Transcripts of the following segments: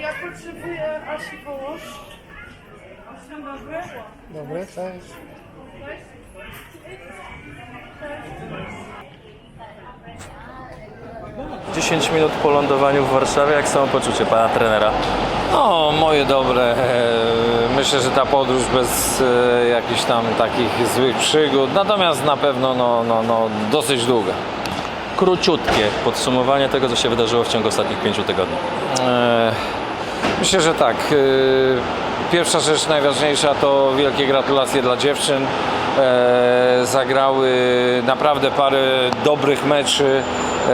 Ja potrzebuję Asi połóż. Dobre, tak. Dobre. 10 minut po lądowaniu w Warszawie, jak samopoczucie pana trenera? No, moje dobre. E, myślę, że ta podróż bez e, jakichś tam takich złych przygód, natomiast na pewno no, no, no, dosyć długa. Króciutkie podsumowanie tego, co się wydarzyło w ciągu ostatnich pięciu tygodni. E, myślę, że tak. Pierwsza rzecz najważniejsza to wielkie gratulacje dla dziewczyn. E, Zagrały naprawdę parę dobrych meczy, e,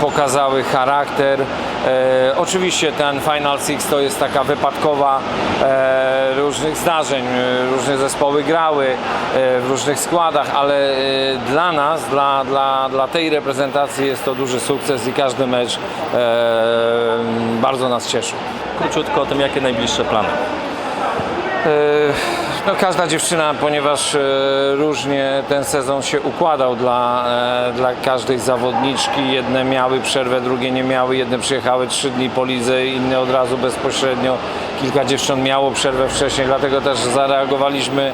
pokazały charakter. E, Oczywiście ten Final Six to jest taka wypadkowa e, różnych zdarzeń. E, Różne zespoły grały e, w różnych składach, ale e, dla nas, dla, dla, dla tej reprezentacji jest to duży sukces i każdy mecz e, bardzo nas cieszy. Króciutko o tym, jakie najbliższe plany. E, No, każda dziewczyna, ponieważ e, różnie ten sezon się układał dla, e, dla każdej zawodniczki. Jedne miały przerwę, drugie nie miały. Jedne przyjechały trzy dni po lidze, inne od razu bezpośrednio. Kilka dziewcząt miało przerwę wcześniej, dlatego też zareagowaliśmy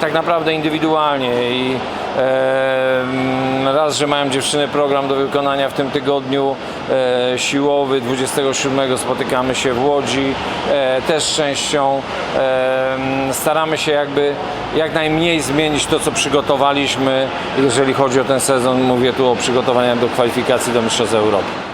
tak naprawdę indywidualnie i raz, że mają dziewczyny program do wykonania w tym tygodniu siłowy 27 spotykamy się w Łodzi e, też z częścią. E, staramy się jakby jak najmniej zmienić to co przygotowaliśmy. Jeżeli chodzi o ten sezon mówię tu o przygotowaniach do kwalifikacji do Mistrzostw Europy